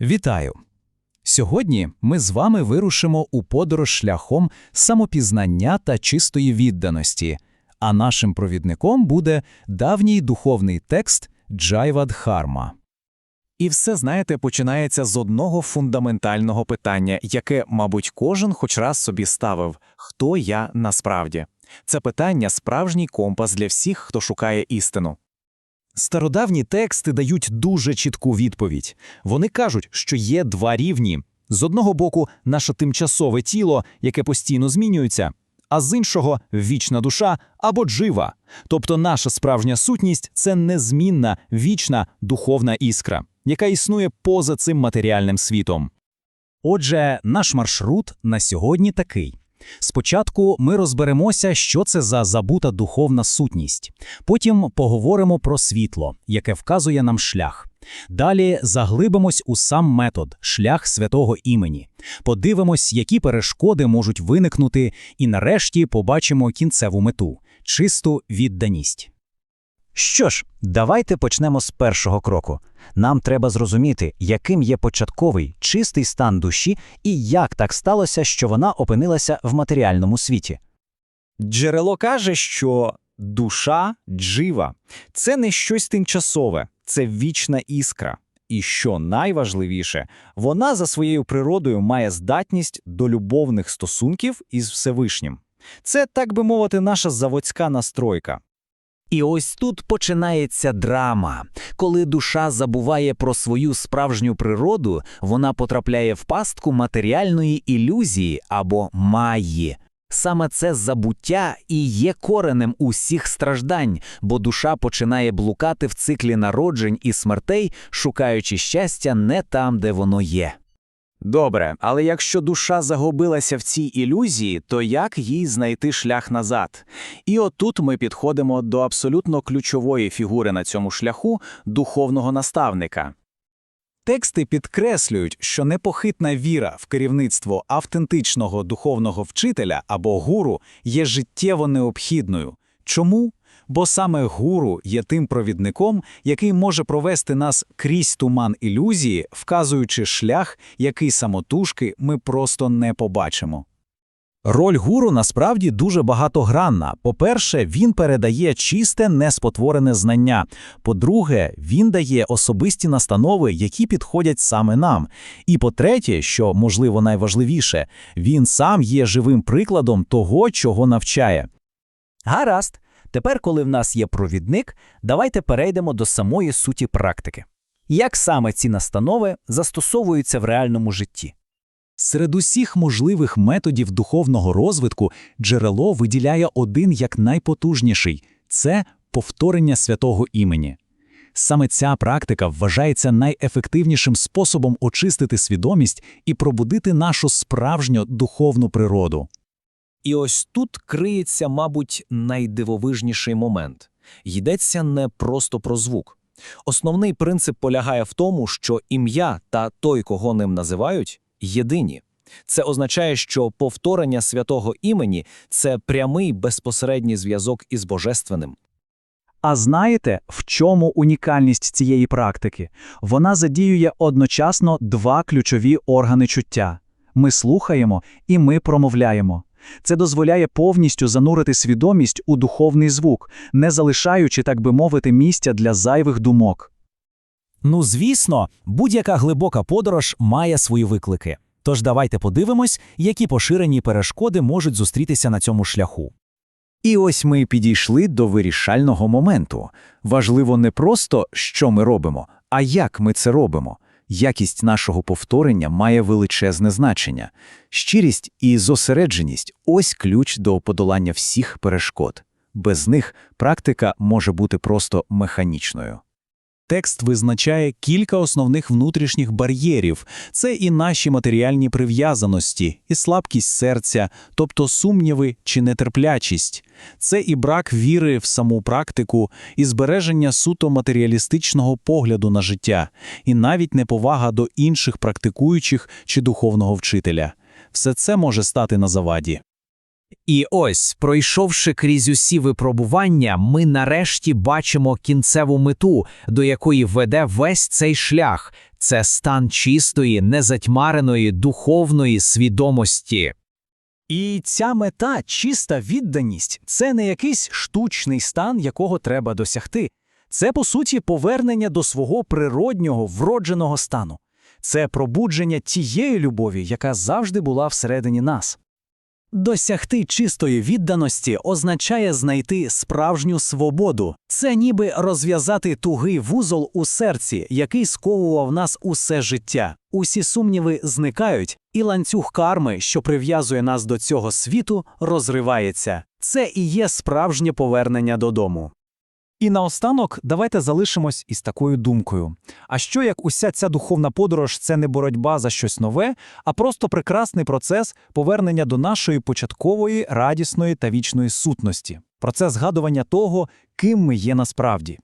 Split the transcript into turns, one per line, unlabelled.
Вітаю! Сьогодні ми з вами вирушимо у подорож шляхом самопізнання та чистої відданості, а нашим провідником буде давній духовний текст Джайвадхарма.
І все, знаєте, починається з одного фундаментального питання, яке, мабуть, кожен хоч раз собі ставив: хто я насправді? Це питання справжній компас для всіх, хто шукає істину.
Стародавні тексти дають дуже чітку відповідь. Вони кажуть, що є два рівні: з одного боку, наше тимчасове тіло, яке постійно змінюється, а з іншого вічна душа або джива. Тобто наша справжня сутність це незмінна, вічна духовна іскра, яка існує поза цим матеріальним світом. Отже, наш маршрут на сьогодні такий. Спочатку ми розберемося, що це за забута духовна сутність. Потім поговоримо про світло, яке вказує нам шлях. Далі заглибимось у сам метод, шлях святого імені. Подивимось, які перешкоди можуть виникнути, і нарешті побачимо кінцеву мету чисту відданість.
Що ж, давайте почнемо з першого кроку. Нам треба зрозуміти, яким є початковий чистий стан душі і як так сталося, що вона опинилася в матеріальному світі.
Джерело каже, що душа джива це не щось тимчасове, це вічна іскра. І що найважливіше, вона за своєю природою має здатність до любовних стосунків із Всевишнім. Це, так би мовити, наша заводська настройка.
І ось тут починається драма. Коли душа забуває про свою справжню природу, вона потрапляє в пастку матеріальної ілюзії або маї. Саме це забуття і є коренем усіх страждань, бо душа починає блукати в циклі народжень і смертей, шукаючи щастя не там, де воно є.
Добре, але якщо душа загубилася в цій ілюзії, то як їй знайти шлях назад? І отут ми підходимо до абсолютно ключової фігури на цьому шляху духовного наставника.
Тексти підкреслюють, що непохитна віра в керівництво автентичного духовного вчителя або гуру є життєво необхідною. Чому? Бо саме гуру є тим провідником, який може провести нас крізь туман ілюзії, вказуючи шлях, який самотужки ми просто не побачимо. Роль гуру насправді дуже багатогранна. По-перше, він передає чисте, неспотворене знання. По-друге, він дає особисті настанови, які підходять саме нам. І по-третє, що можливо найважливіше, він сам є живим прикладом того, чого навчає.
Гаразд. Тепер, коли в нас є провідник, давайте перейдемо до самої суті практики. Як саме ці настанови застосовуються в реальному житті?
Серед усіх можливих методів духовного розвитку джерело виділяє один як найпотужніший це повторення святого імені. Саме ця практика вважається найефективнішим способом очистити свідомість і пробудити нашу справжню духовну природу.
І ось тут криється, мабуть, найдивовижніший момент. Йдеться не просто про звук. Основний принцип полягає в тому, що ім'я та той, кого ним називають, єдині. Це означає, що повторення святого імені це прямий безпосередній зв'язок із божественним.
А знаєте, в чому унікальність цієї практики? Вона задіює одночасно два ключові органи чуття. Ми слухаємо і ми промовляємо. Це дозволяє повністю занурити свідомість у духовний звук, не залишаючи, так би мовити, місця для зайвих думок.
Ну, звісно, будь-яка глибока подорож має свої виклики. Тож давайте подивимось, які поширені перешкоди можуть зустрітися на цьому шляху.
І ось ми підійшли до вирішального моменту. Важливо не просто, що ми робимо, а як ми це робимо. Якість нашого повторення має величезне значення. Щирість і зосередженість ось ключ до подолання всіх перешкод. Без них практика може бути просто механічною. Текст визначає кілька основних внутрішніх бар'єрів це і наші матеріальні прив'язаності, і слабкість серця, тобто сумніви чи нетерплячість, це і брак віри в саму практику, і збереження суто матеріалістичного погляду на життя, і навіть неповага до інших практикуючих чи духовного вчителя. Все це може стати на заваді.
І ось, пройшовши крізь усі випробування, ми нарешті бачимо кінцеву мету, до якої веде весь цей шлях це стан чистої, незатьмареної духовної свідомості.
І ця мета, чиста відданість, це не якийсь штучний стан, якого треба досягти. Це, по суті, повернення до свого природнього, вродженого стану. Це пробудження тієї любові, яка завжди була всередині нас. Досягти чистої відданості означає знайти справжню свободу. Це ніби розв'язати тугий вузол у серці, який сковував нас усе життя. Усі сумніви зникають, і ланцюг карми, що прив'язує нас до цього світу, розривається. Це і є справжнє повернення додому.
І наостанок давайте залишимось із такою думкою. А що як уся ця духовна подорож це не боротьба за щось нове, а просто прекрасний процес повернення до нашої початкової, радісної та вічної сутності, процес згадування того, ким ми є насправді.